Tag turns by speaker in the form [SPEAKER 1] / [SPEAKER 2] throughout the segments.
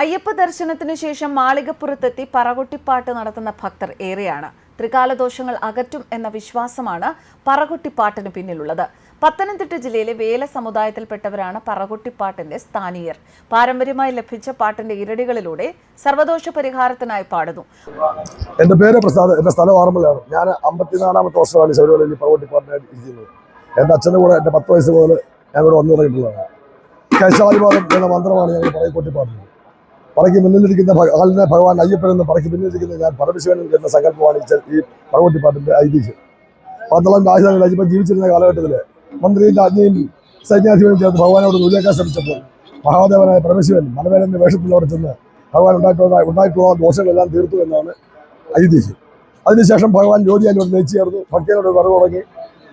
[SPEAKER 1] അയ്യപ്പ ദർശനത്തിനു ശേഷം മാളികപ്പുറത്തെത്തി പറകൊട്ടിപ്പാട്ട് നടത്തുന്ന ഭക്തർ ഏറെയാണ്. ത്രികാലദോഷങ്ങൾ അകറ്റും എന്ന വിശ്വാസമാണ് പറകൊട്ടിപ്പാട്ടിന് പിന്നിലുള്ളത്. പത്തനംതിട്ട ജില്ലയിലെ വേല സമുദായത്തിൽപ്പെട്ടവരാണ് പറകൊട്ടിപ്പാട്ടിന്റെ സ്ഥാനീയർ. പാരമ്പര്യമായി ലഭിച്ച പാട്ടിന്റെ ഇരടികളിലൂടെ സർവദോഷ പരിഹാരത്തിനായി പാടുന്നു.
[SPEAKER 2] എന്റെ പേര് പ്രസാദ്. എന്റെ സ്ഥലം ആറന്മുളയാണ്. ഞാൻ അമ്പത്തിനാലാമത്തെ വർഷമാണ് ശബരിമലയിൽ പറകൊട്ടിപ്പാട്ടിനായിട്ട് ഇരിക്കുന്നത്. അച്ഛനും കൂടെ എന്റെ പത്ത് വയസ്സ് മുതൽ ഞാൻ ഇവിടെ വന്നു തുടങ്ങിയിട്ടുള്ളതാണ്. കൈശാലിപാദം എന്ന മന്ത്രമാണ് ഞങ്ങൾ പറയക്കൊട്ടിപ്പാടുന്നത് പറയ്ക്ക് മുന്നിലിരിക്കുന്ന ആളിനെ ഭഗവാൻ അയ്യപ്പൻ എന്ന് പറയ്ക്ക് പിന്നിലിരിക്കുന്ന ഞാൻ പരമശിവൻ എന്ന സങ്കല്പമാണ് ഈ ഈ പറവട്ടിപ്പാട്ടിന്റെ ഐതിഹ്യം. പന്തളം രാജധാനി അയ്യപ്പൻ ജീവിച്ചിരുന്ന കാലഘട്ടത്തിൽ മന്ത്രിയും രാജ്ഞിയും സൈന്യാധിപനും ചേർന്ന് ഭഗവാനോട് നൂലേക്കാൻ ശ്രമിച്ചപ്പോൾ മഹാദേവനായ പരമശിവൻ മനവേലന്റെ വേഷത്തിൽ അവിടെ ചെന്ന് ഭഗവാൻ ഉണ്ടായിട്ടുള്ള ഉണ്ടായിട്ടുള്ള ദോഷങ്ങളെല്ലാം തീർത്തു എന്നാണ് ഐതിഹ്യം. അതിനുശേഷം ഭഗവാൻ ജ്യോതിയാനോട് നെയ്ച്ചേർന്നു ഭക്തിയോട് വരവ് തുടങ്ങി.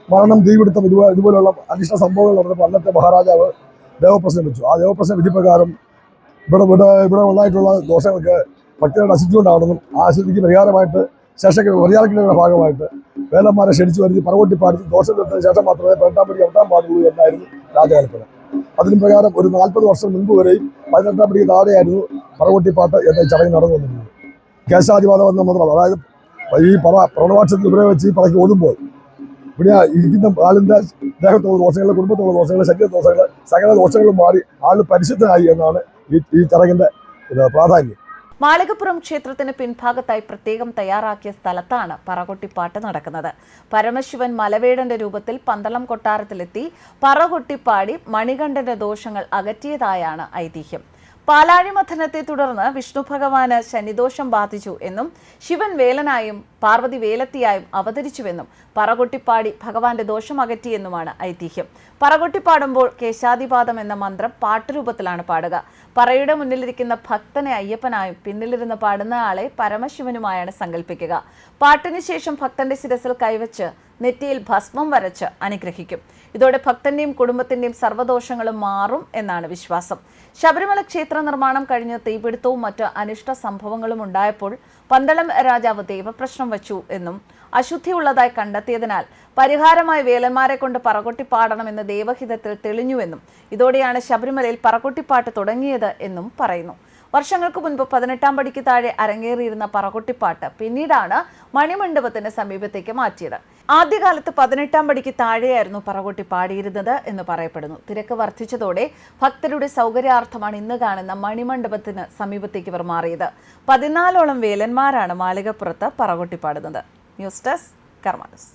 [SPEAKER 2] മരണം തീപിടുത്തം ഇതുപോലെ ഇതുപോലുള്ള അനിഷ്ട സംഭവങ്ങൾ നടന്നപ്പോൾ അന്നത്തെ മഹാരാജാവ് ദേവപ്രശ്നം വെച്ചു. ആ ദേവപ്രശ്ന വിധിപ്രകാരം ഇവിടെ ഇവിടെ ഇവിടെ ഉണ്ടായിട്ടുള്ള ദോഷങ്ങൾക്ക് ഭക്തരെ നശിച്ചുകൊണ്ടാണെന്നും ആ അശുദ്ധിക്ക് പരിഹാരമായിട്ട് ശേഷക്ക് പരിഹാരക്കിടയുടെ ഭാഗമായിട്ട് വേലന്മാരെ ക്ഷണിച്ചു വരുത്തി പറവട്ടി പാടിച്ച് ദോഷം തീർത്തതിന് ശേഷം മാത്രമേ പതിനെട്ടാം പടി എട്ടാം പാടുള്ളൂ എന്നായിരുന്നു രാജകൽപ്പന അതിന് പ്രകാരം ഒരു നാൽപ്പത് വർഷം മുൻപ് വരെയും പതിനെട്ടാം പടിക്ക് താഴെയായിരുന്നു പറവട്ടിപ്പാട്ട് എന്ന ചടങ്ങ് നടന്നു വന്നിരുന്നത്. കേശാധിപാതം എന്ന മന്ത്രം അതായത് ഈ പറ പ്രണവാക്ഷത്തിൽ ഇവരെ വെച്ച് ഈ പറയ്ക്ക് ഓതുമ്പോൾ ഇവിടെ ഇരിക്കുന്ന ആളിന്റെ ദേഹത്തുള്ള ദോഷങ്ങൾ കുടുംബത്തുള്ള ദോഷങ്ങൾ ശരീര ദോഷങ്ങൾ സകല ദോഷങ്ങളും മാറി ആൾ പരിശുദ്ധനായി എന്നാണ് ഈ ചടങ്ങിന്റെ പ്രാധാന്യം.
[SPEAKER 1] മാളികപ്പുറം ക്ഷേത്രത്തിന് പിൻഭാഗത്തായി പ്രത്യേകം തയ്യാറാക്കിയ സ്ഥലത്താണ് പറകൊട്ടിപ്പാട്ട് നടക്കുന്നത്. പരമശിവൻ മലവേടന്റെ രൂപത്തിൽ പന്തളം കൊട്ടാരത്തിലെത്തി പറകൊട്ടിപ്പാടി മണികണ്ഠന്റെ ദോഷങ്ങൾ അകറ്റിയതായാണ് ഐതിഹ്യം. പാലാഴിമഥനത്തെ തുടർന്ന് വിഷ്ണു ഭഗവാന് ശനിദോഷം ബാധിച്ചു എന്നും ശിവൻ വേലനായും പാർവതി വേലത്തിയായും അവതരിച്ചുവെന്നും പറകൊട്ടിപ്പാടി ഭഗവാന്റെ ദോഷം അകറ്റിയെന്നുമാണ് ഐതിഹ്യം. പറകൊട്ടിപ്പാടുമ്പോൾ കേശാദിപാദം എന്ന മന്ത്രം പാട്ടുരൂപത്തിലാണ് പാടുക. പറയുടെ മുന്നിലിരിക്കുന്ന ഭക്തനെ അയ്യപ്പനായും പിന്നിലിരുന്ന് പാടുന്ന ആളെ പരമശിവനുമായാണ് സങ്കല്പിക്കുക പാട്ടിന് ശേഷം ഭക്തന്റെ ശിരസിൽ കൈവച്ച് നെറ്റിയിൽ ഭസ്മം വരച്ച് അനുഗ്രഹിക്കും. ഇതോടെ ഭക്തന്റെയും കുടുംബത്തിന്റെയും സർവദോഷങ്ങളും മാറും എന്നാണ് വിശ്വാസം. ശബരിമല ക്ഷേത്ര നിർമ്മാണം കഴിഞ്ഞ് തീപിടുത്തവും മറ്റ് അനിഷ്ട സംഭവങ്ങളും ഉണ്ടായപ്പോൾ പന്തളം രാജാവ് ദൈവപ്രശ്നം വച്ചു എന്നും അശുദ്ധി ഉള്ളതായി കണ്ടെത്തിയതിനാൽ പരിഹാരമായി വേലന്മാരെ കൊണ്ട് പറകൊട്ടി പാടണമെന്ന് ദേവഹിതത്തിൽ തെളിഞ്ഞുവെന്നും ഇതോടെയാണ് ശബരിമലയിൽ പറകൊട്ടിപ്പാട്ട് തുടങ്ങിയത് എന്നും പറയുന്നു. വർഷങ്ങൾക്ക് മുൻപ് പതിനെട്ടാം പടിക്ക് താഴെ അരങ്ങേറിയിരുന്ന പറകൊട്ടിപ്പാട്ട് പിന്നീടാണ് മണിമണ്ഡപത്തിന് സമീപത്തേക്ക് മാറ്റിയത്. ആദ്യകാലത്ത് പതിനെട്ടാം പടിക്ക് താഴെയായിരുന്നു പറകൊട്ടി പാടിയിരുന്നത് എന്ന് പറയപ്പെടുന്നു. തിരക്ക് വർദ്ധിച്ചതോടെ ഭക്തരുടെ സൗകര്യാർത്ഥമാണ് ഇന്ന് കാണുന്ന മണിമണ്ഡപത്തിന് സമീപത്തേക്ക് ഇവർ മാറിയത്. പതിനാലോളം വേലന്മാരാണ് മാളികപ്പുറത്ത് പറകുട്ടി പാടുന്നത്. News desk കർമാനസ്